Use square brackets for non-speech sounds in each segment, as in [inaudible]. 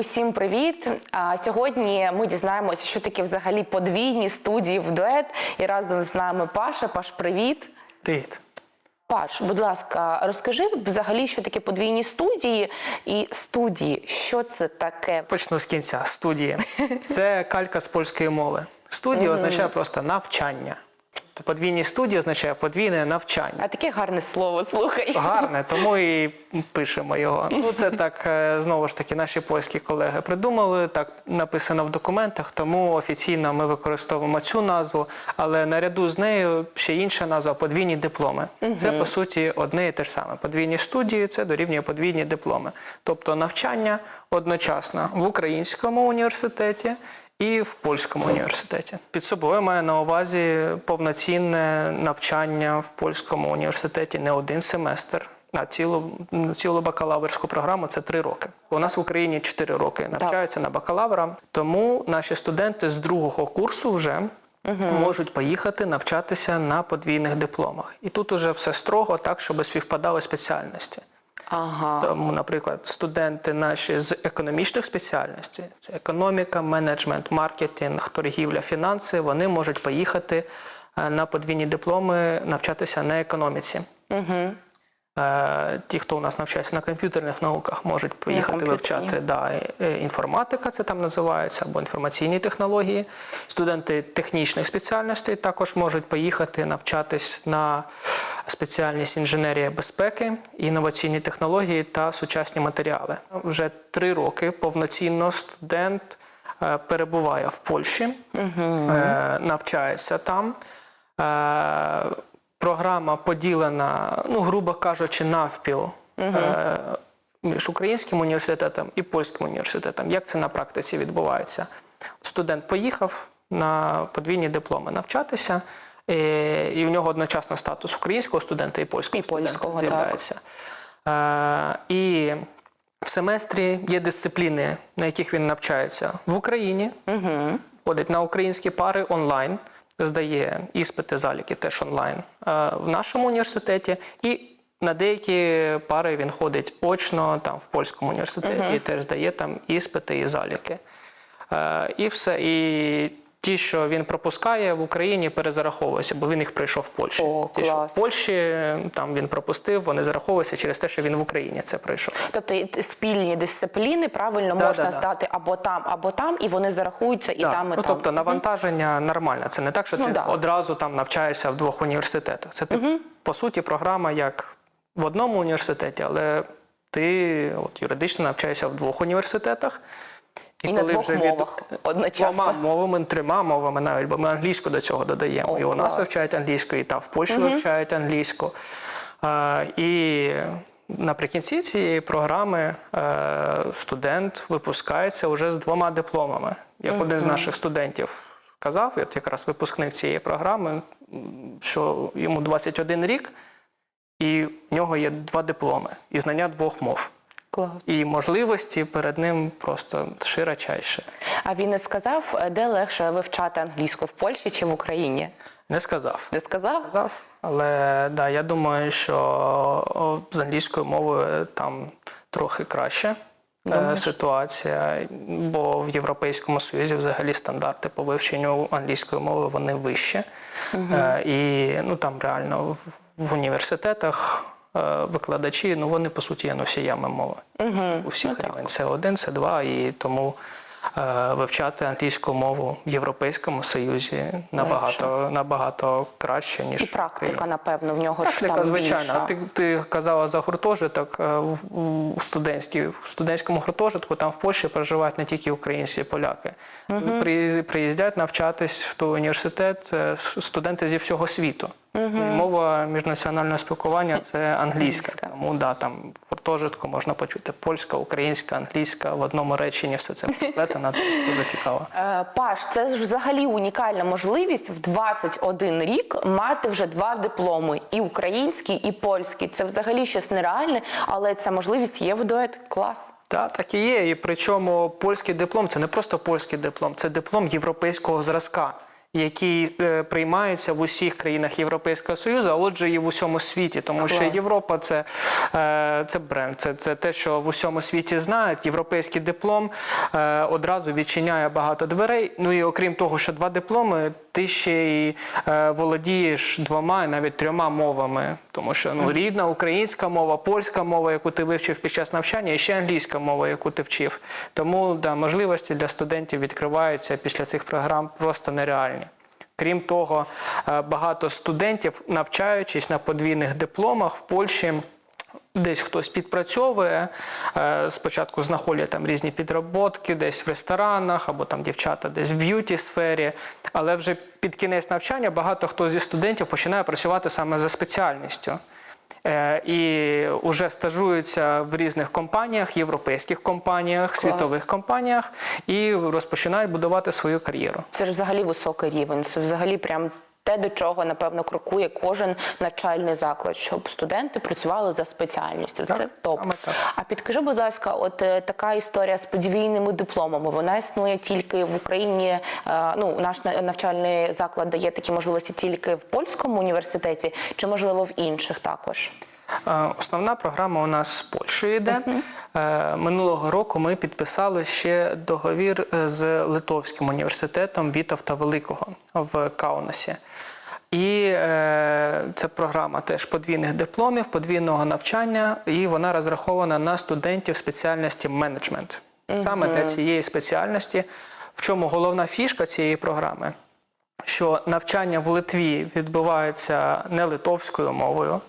Усім привіт! А сьогодні ми дізнаємося, що таке взагалі подвійні студії в дует. І разом з нами Паша. Паш, привіт! Привіт. Паш, будь ласка, розкажи взагалі, що таке подвійні студії і студії. Що це таке? Почну з кінця. Студії. Це калька з польської мови. Студія означає просто навчання. Та Подвійні студії означає подвійне навчання. А таке гарне слово, слухай. Гарне, тому і пишемо його. Ну це так е, знову ж таки наші польські колеги придумали. Так написано в документах, тому офіційно ми використовуємо цю назву. Але наряду з нею ще інша назва подвійні дипломи. Це по суті одне і те ж саме. Подвійні студії це дорівнює подвійні дипломи, тобто навчання одночасно в українському університеті. І в польському університеті під собою має на увазі повноцінне навчання в польському університеті не один семестр, а цілу, цілу бакалаврську програму це три роки. У нас в Україні чотири роки навчаються на бакалавра, тому наші студенти з другого курсу вже можуть поїхати навчатися на подвійних дипломах. І тут уже все строго так, щоб співпадали спеціальності. Ага. Тому, наприклад, студенти наші з економічних спеціальностей, це економіка, менеджмент, маркетинг, торгівля, фінанси, вони можуть поїхати е, на подвійні дипломи навчатися на економіці. Угу. Е, Ті, хто у нас навчається на комп'ютерних науках, можуть поїхати вивчати да, інформатика, це там називається, або інформаційні технології. Студенти технічних спеціальностей також можуть поїхати навчатись на спеціальність інженерія безпеки, інноваційні технології та сучасні матеріали. Вже три роки повноцінно студент е, перебуває в Польщі, е, навчається там. Програма поділена, ну, грубо кажучи, навпіл е, між українським університетом і польським університетом. Як це на практиці відбувається? Студент поїхав на подвійні дипломи навчатися, е, і у нього одночасно статус українського студента і польського І польського, студента з'являється. Е, і в семестрі є дисципліни, на яких він навчається в Україні, Угу. ходить на українські пари онлайн, здає іспити, заліки теж онлайн е, в нашому університеті. І на деякі пари він ходить очно там в польському університеті і теж здає там іспити і заліки. Е, І все. І ті, що він пропускає в Україні, перезараховуються, бо він їх пройшов в Польщі. О, ті, що в Польщі там він пропустив, вони зараховуються через те, що він в Україні це пройшов. Тобто спільні дисципліни правильно Да, можна да, да. здати або там, або там, і вони зарахуються і Да. там, і ну, там. тобто навантаження нормальне. Це не так, що Ну, ти да. одразу там навчаєшся в двох університетах. Це ти, по суті, програма як в одному університеті, але ти от, юридично навчаєшся в двох університетах. І на двох мовах одночасно. Двома мовами, трьома мовами навіть, бо ми англійську до цього додаємо. О, і у нас клас. вивчають англійську, і та в Польщі вивчають англійську. А, і наприкінці цієї програми е, студент випускається вже з двома дипломами. Як один з наших студентів казав, от якраз випускник цієї програми, що йому 21 рік, і в нього є два дипломи і знання двох мов. Клас. І можливості перед ним просто широчайше. А він не сказав, е, де легше вивчати англійську в Польщі чи в Україні? Не сказав. Не сказав? сказав. Але да, я думаю, що з англійською мовою там трохи краще е, ситуація, бо в Європейському Союзі взагалі стандарти по вивченню англійської мови вони вищі. Е, і ну, там реально в, університетах е, викладачі, ну вони по суті є носіями мови. У всіх рівень С1, С2, і тому е, вивчати англійську мову в Європейському Союзі набагато, набагато краще, ніж І практика, Україні. напевно, в нього ж там звичайно. більша. Ти, ти казала за гуртожиток е, у студентській, в студентському гуртожитку, там в Польщі проживають не тільки українці, і поляки. Приїз- Приїздять навчатись в той університет е, студенти зі всього світу. І Мова міжнаціонального спілкування це англійська. Англійська. Тому да, там в гуртожитку можна почути польська, українська, англійська в одному реченні все це переплетено. Дуже цікаво. Е, Паш, це ж взагалі унікальна можливість в 21 рік мати вже два дипломи: і український, і польський. Це взагалі щось нереальне, але ця можливість є в дует. Клас. Так, так і є. І причому польський диплом це не просто польський диплом, це диплом європейського зразка. Який е, приймається в усіх країнах Європейського Союзу, а отже, і в усьому світі, тому що Європа це, е, це бренд, це, це те, що в усьому світі знають. Європейський диплом е, одразу відчиняє багато дверей. Ну і окрім того, що два дипломи, ти ще й е, володієш двома і навіть трьома мовами, тому що ну рідна українська мова, польська мова, яку ти вивчив під час навчання, і ще англійська мова, яку ти вчив. Тому да, можливості для студентів відкриваються після цих програм просто нереальні. Крім того, е, багато студентів, навчаючись на подвійних дипломах в Польщі. Десь хтось підпрацьовує, е, спочатку знаходять там різні підроботки, десь в ресторанах або там дівчата десь в б'юті сфері. Але вже під кінець навчання багато хто зі студентів починає працювати саме за спеціальністю. Е, І вже стажуються в різних компаніях, європейських компаніях, світових компаніях, і розпочинають будувати свою кар'єру. Це ж взагалі високий рівень. Це взагалі прям те, до чого напевно крокує кожен навчальний заклад, щоб студенти працювали за спеціальністю. Так, Це топ. так. А підкажи, будь ласка, от е, така історія з подвійними дипломами. Вона існує тільки в Україні. е, ну, наш навчальний заклад дає такі можливості тільки в польському університеті, чи можливо в інших також? Е, Основна програма у нас з Польщею йде. Е, Минулого року ми підписали ще договір з Литовським університетом Вітовта Великого в Каунасі. І е, це програма теж подвійних дипломів, подвійного навчання, і вона розрахована на студентів спеціальності менеджмент. Саме для цієї спеціальності. В чому головна фішка цієї програми? Що навчання в Литві відбувається не литовською мовою,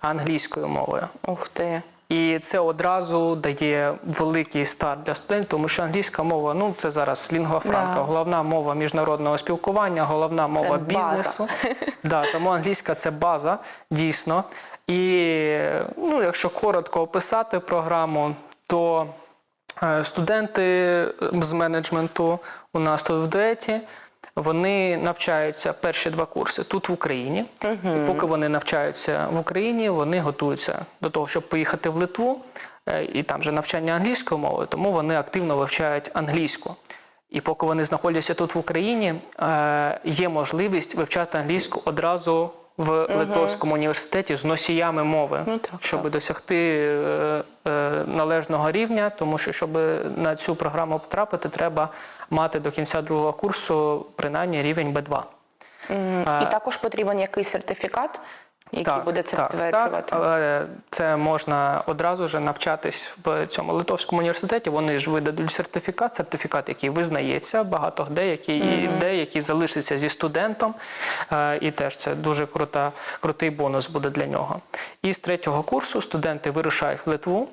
а англійською мовою. Ух ти. І це одразу дає великий старт для студентів, тому що англійська мова ну це зараз лінгва франка, Да. головна мова міжнародного спілкування, головна мова база. бізнесу. [laughs] Да, тому англійська це база, дійсно. І ну, якщо коротко описати програму, то е, студенти з менеджменту у нас тут в дуеті. Вони навчаються перші два курси тут в Україні. І поки вони навчаються в Україні, вони готуються до того, щоб поїхати в Литву, е, і там же навчання англійською мовою, тому вони активно вивчають англійську. І поки вони знаходяться тут в Україні, е, є можливість вивчати англійську одразу в Литовському університеті з носіями мови, Ну, так, щоб так. досягти е, е, належного рівня, тому що щоб на цю програму потрапити, треба мати до кінця другого курсу принаймні рівень Б2. І також потрібен якийсь сертифікат, який буде це так, підтверджувати. так, але це можна одразу ж навчатись в цьому литовському університеті. Вони ж видадуть сертифікат, сертифікат, який визнається багато де, який іде, який залишиться зі студентом. Е, І теж це дуже крута, крутий бонус буде для нього. І з третього курсу студенти вирушають в Литву,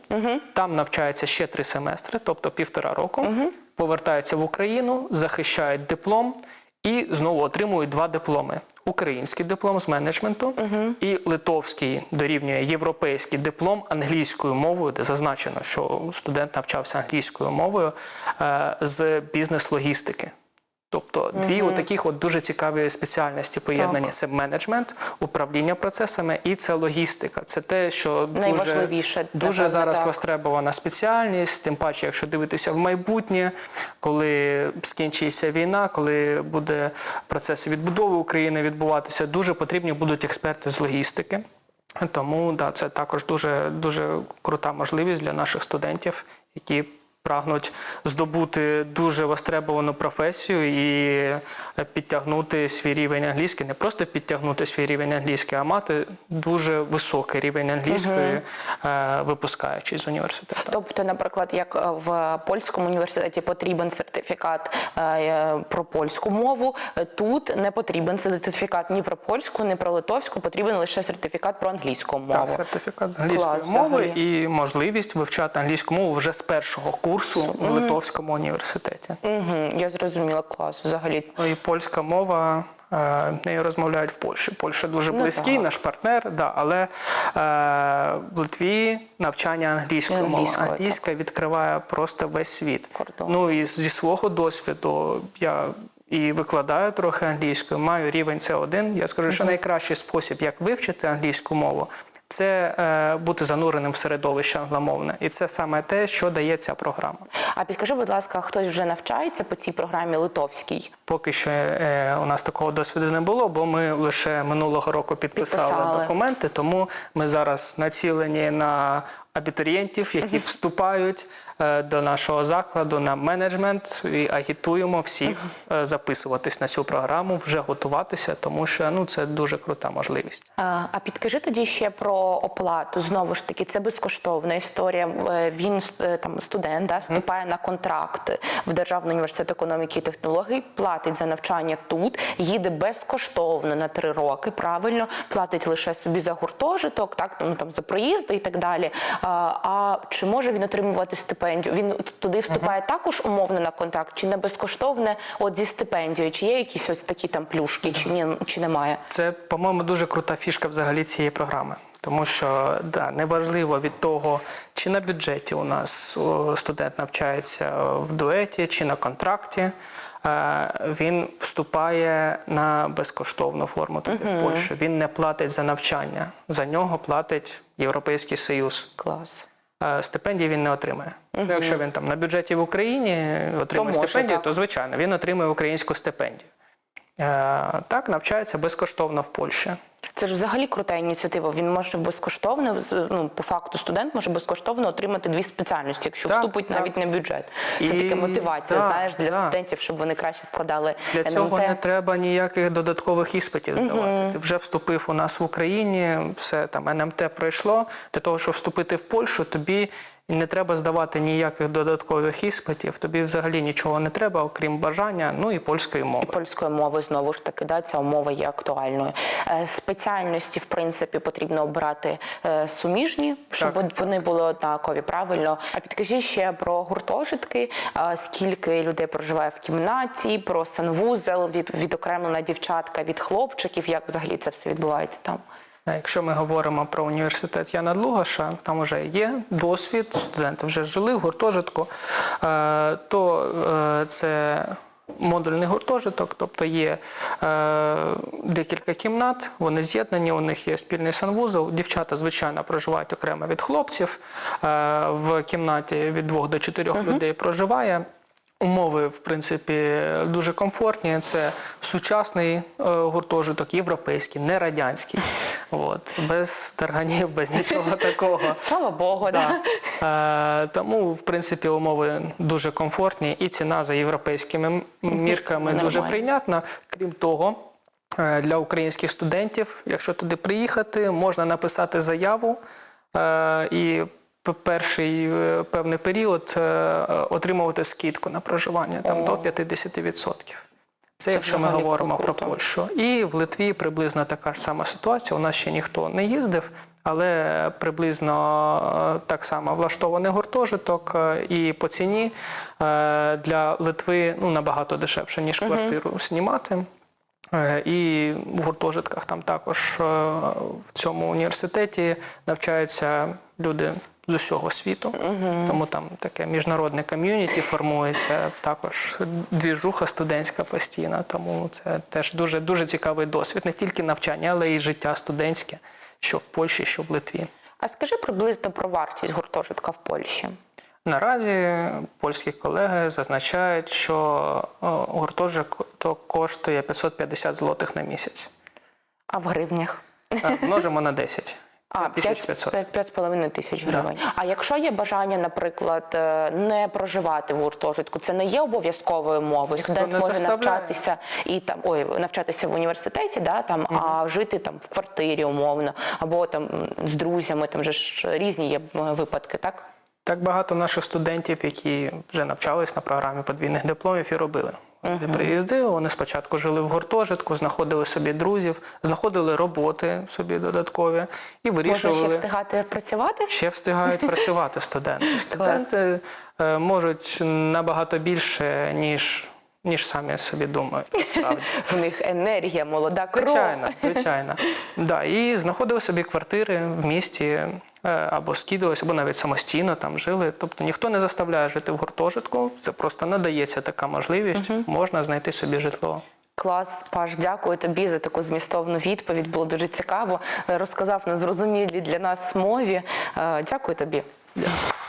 там навчаються ще три семестри, тобто півтора року, повертаються в Україну, захищають диплом. І знову отримують два дипломи: український диплом з менеджменту і литовський дорівнює європейський диплом англійською мовою, де зазначено, що студент навчався англійською мовою е, з бізнес-логістики. Тобто дві отаких от дуже цікаві спеціальності поєднані: це менеджмент, управління процесами і це логістика. Це те, що дуже, Найважливіше, дуже напевно, зараз так. востребована спеціальність, тим паче, якщо дивитися в майбутнє, коли скінчиться війна, коли буде процес відбудови України відбуватися, дуже потрібні будуть експерти з логістики. Тому да, це також дуже, дуже крута можливість для наших студентів, які прагнуть здобути дуже востребовану професію і підтягнути свій рівень англійський, не просто підтягнути свій рівень англійський, а мати дуже високий рівень англійської, е, випускаючись з університету. Тобто, наприклад, як е, в польському університеті потрібен сертифікат е, про польську мову, тут не потрібен сертифікат ні про польську, ні про литовську, потрібен лише сертифікат про англійську мову. Так, сертифікат з англійської Клас, мови взагалі. і можливість вивчати англійську мову вже з першого курсу в Литовському університеті. Угу, я зрозуміла клас. Взагалі Ну і польська мова. е, Нею розмовляють в Польщі. Польща дуже Ну, близький, так. наш партнер, да, але е, в Литві навчання англійської мови. Англійською, так. Англійська відкриває просто весь світ. Кордон. Ну і зі свого досвіду я і викладаю трохи англійською, маю рівень С1. Я скажу, що найкращий спосіб, як вивчити англійську мову, це е, бути зануреним в середовище англомовне. І це саме те, що дає ця програма. А підкажи, будь ласка, хтось вже навчається по цій програмі литовській? Поки що е, у нас такого досвіду не було, бо ми лише минулого року підписали, Підписали. документи, тому ми зараз націлені на абітурієнтів, які вступають до нашого закладу на менеджмент і агітуємо всіх е, записуватись на цю програму, вже готуватися, тому що ну це дуже крута можливість. А а підкажи тоді ще про оплату. Знову ж таки, це безкоштовна історія. Е, Він е, там студент, да, вступає на контракт в Державний університет економіки і технологій, платить за навчання тут, їде безкоштовно на три роки. Правильно, платить лише собі за гуртожиток, так ну там за проїзди і так далі. А, а чи може він отримувати стипендію? Він туди вступає також умовно на контракт, чи не безкоштовне, от зі стипендією? Чи є якісь ось такі там плюшки, чи ні, чи немає? Це, по-моєму, дуже крута фішка взагалі цієї програми. Тому що да, неважливо від того, чи на бюджеті у нас студент навчається в дуеті, чи на контракті. е, Він вступає на безкоштовну форму туди в Польщу. Він не платить за навчання. За нього платить Європейський Союз. Клас. Е, Стипендії він не отримає. Угу. Якщо він там на бюджеті в Україні отримує стипендію, так. то звичайно він отримує українську стипендію. Е, Так, навчається безкоштовно в Польщі. Це ж взагалі крута ініціатива. Він може безкоштовно, ну по факту, студент може безкоштовно отримати дві спеціальності, якщо Так, вступить так. навіть на бюджет. Це І- така мотивація, так, знаєш, для так. студентів, щоб вони краще складали Для цього не треба ніяких додаткових іспитів здавати. Ти вже вступив у нас в Україні, все там НМТ пройшло. Для того, щоб вступити в Польщу, тобі не треба здавати ніяких додаткових іспитів. Тобі взагалі нічого не треба, окрім бажання, ну і польської мови. Польської мови знову ж таки, да, ця умова є актуальною. Е, Спеціальності, в принципі, потрібно обирати е, суміжні, щоб Так, вони були однакові, правильно. А підкажіть ще про гуртожитки, е, скільки людей проживає в кімнаті, про санвузел, від, відокремлена дівчатка від хлопчиків, як взагалі це все відбувається там? Якщо ми говоримо про університет Яна Длугаша, там вже є досвід, студенти вже жили в гуртожитку, е, то е, це модульний гуртожиток, тобто є е, декілька кімнат, вони з'єднані, у них є спільний санвузол. Дівчата, звичайно, проживають окремо від хлопців. В кімнаті від двох до чотирьох людей проживає. Умови, в принципі, дуже комфортні. Це сучасний е, гуртожиток, європейський, не радянський. От, без тарганів, без нічого такого. [laughs] Слава Богу, да. Е, тому, в принципі, умови дуже комфортні, і ціна за європейськими мірками дуже прийнятна. Крім того, е, для українських студентів, якщо туди приїхати, можна написати заяву е, і перший е, певний період е, е, отримувати скидку на проживання там до 50%. Це, якщо ми говоримо круто. про Польщу. І в Литві приблизно така ж сама ситуація. У нас ще ніхто не їздив, але приблизно так само влаштований гуртожиток і по ціні для Литви ну, набагато дешевше, ніж квартиру знімати. І в гуртожитках там також в цьому університеті навчаються люди з усього світу. Тому там таке міжнародне ком'юніті формується, також двіжуха студентська постійна. Тому це теж дуже дуже цікавий досвід, не тільки навчання, але й життя студентське, що в Польщі, що в Литві. А скажи приблизно про вартість гуртожитка в Польщі. Наразі польські колеги зазначають, що е, гуртожиток коштує 550 злотих на місяць. А в гривнях? Множимо на 10. А, 1500. 5,5 тисяч гривень. А якщо є бажання, наприклад, е, не проживати в гуртожитку, це не є обов'язковою мовою. Студент може навчатися і там ой, навчатися в університеті, да, там, а жити там в квартирі умовно, або там з друзями, там же ж різні є випадки, так? Так багато наших студентів, які вже навчались на програмі подвійних дипломів і робили. Вони приїздили, вони спочатку жили в гуртожитку, знаходили собі друзів, знаходили роботи собі додаткові і Можна вирішували. ще встигати працювати? Ще встигають [laughs] працювати студенти. Студенти е, можуть набагато більше, ніж, ніж самі собі думають. [laughs] Насправді. В них енергія, молода кров. Звичайно, звичайно. [laughs] Да, і знаходили собі квартири в місті Е, або скидувалися, або навіть самостійно там жили. Тобто ніхто не заставляє жити в гуртожитку, це просто надається така можливість, угу. можна знайти собі житло. Клас, Паш, дякую тобі за таку змістовну відповідь. Було дуже цікаво. Е, розказав на зрозумілій для нас мові. Е, дякую тобі. Дякую.